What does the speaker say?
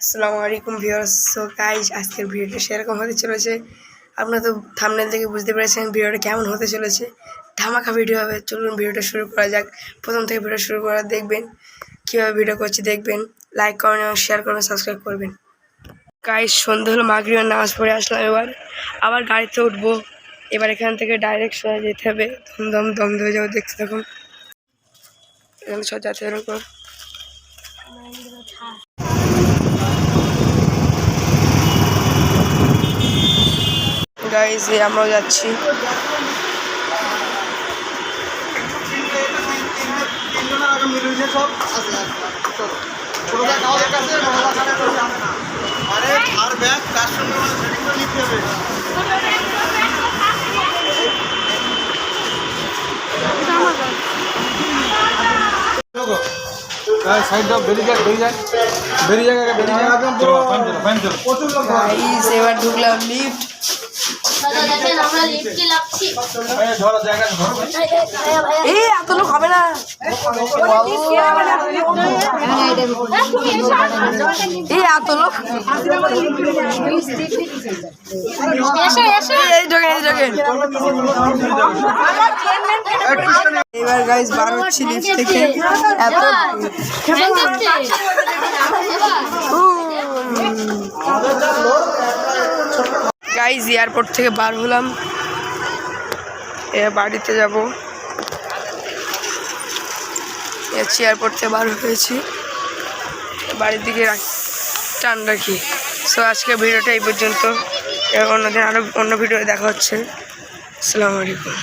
আসসালামু আলাইকুম viewers. So guys আজকের ভিডিওটা সেরকম হতে চলেছে। আপনারা তো থামনেল থেকে বুঝতে পেরেছেন ভিডিওটা কেমন হতে চলেছে। ধামাকা ভিডিও হবে। চলুন ভিডিওটা শুরু করা যাক। প্রথম থেকে ভিডিও শুরু করা দেখবেন। কীভাবে ভিডিও করছি দেখবেন। লাইক করবেন এবং শেয়ার করবেন সাবস্ক্রাইব করবেন। গাইজ সন্ধ্যে হলো, মাগরিবের নামাজ পড়ে আসলাম এবার। আবার গাড়িতে উঠবো। এবার এখান থেকে ডাইরেক্ট সোজা যেতে হবে। দম দম দম ধরে যাব, দেখতে থাকুন। এখানে সব যাতে এরকম গাইজ এই আমরাও যাচ্ছি। সাইড বেরিয়ে যাক বেরিয়ে যাক বেরিয়ে প্রচুর লোক গাইজ এবার ঢুকলাম লিফট দাদা দেখেন আমরা লিফটে লাগছি? এই ধরো জায়গা ধরো। এই এত লোক হবে না। এই এত লোক এবার গাইজ বার হচ্ছি লিফট থেকে। এত গাইজ এয়ারপোর্ট থেকে বার হলাম। এবার বাড়িতে যাব। যাচ্ছি এয়ারপোর্ট থেকে বার হয়েছি। বাড়ির দিকে টান রাখি। সো আজকে ভিডিওটা এই পর্যন্ত। অন্যদিন আরও অন্য ভিডিও দেখা হচ্ছে। আসসালামু আলাইকুম।